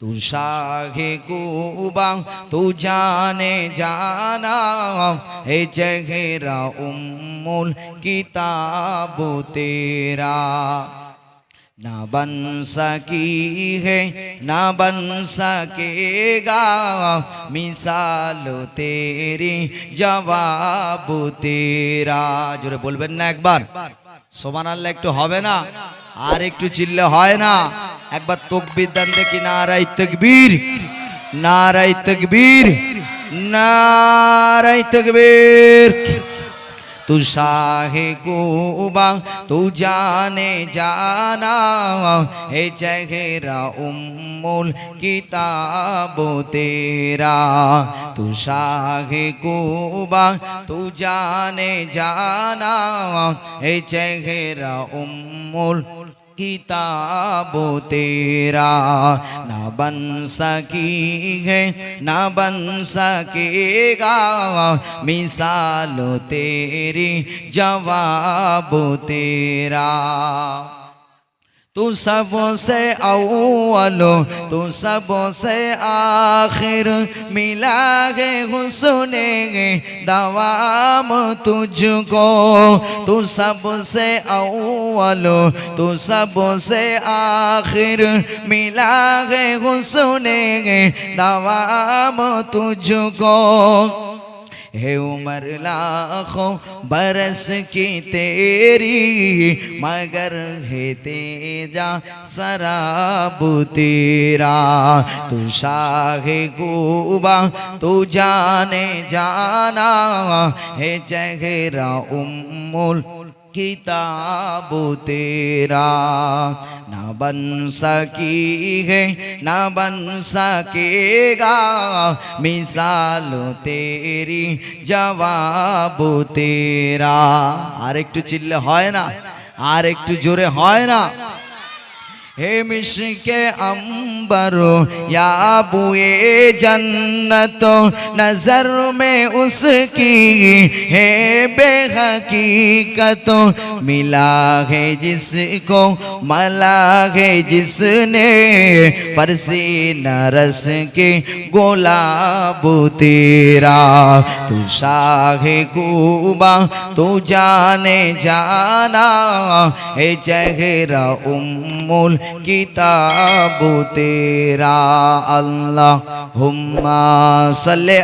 तू शाहे कुबा तू जाने जाना है चेहरा उम्मुल किताब तेरा ना बन सकी है ना बन सकेगा मिसाल तेरी जवाब तेरा জোরে বলবেন না একবার সোমান আল্লাহ একটু হবে না আর একটু চিল্লে হয় না একবার তকবির দেন দেখি নারাই তকবীর নারাই তকবীর নারাই তকবীর। তু শাহে গোবা তু জানে জানা, হে চেহেরা উম্মুল কিতাব তেরা। তু শাহে গোবা তু জানে জানা, হে চেহেরা উম্মুল किताब तेरा। ना बन सकी है ना बन सकेगा। मिसाल तेरी जवाब तेरा। तू सबसे अव्वलो तू सबसे आखिर मिला है हुसने दवाम तुझको तू सबसे अव्वलो तू सबसे आखिर मिला है हुसने दवाम तुझको है उमर लाखों बरस की तेरी, मगर हे तेजा शराब तेरा। तू शाह गोबा तू जाने जाना हे चेहरा उम्मुल किताब तेरा ना बन सकी है ना बन सकेगा मिसाल तेरी जवाब तेरा আর একটু চিল্লে হয় না আর একটু জোরে হয় না हे मिश्के अंबरो या बुए जन्नत नजर में उसकी है बेहकीकत मिला है जिसको मला है जिसने परसी नरस के गोलाब तेरा तू शाह कुबा तू जाने जाना है चेहरा उम्मुल কিতাবু তেরা আল্লাহ হুম্মা সাল্লে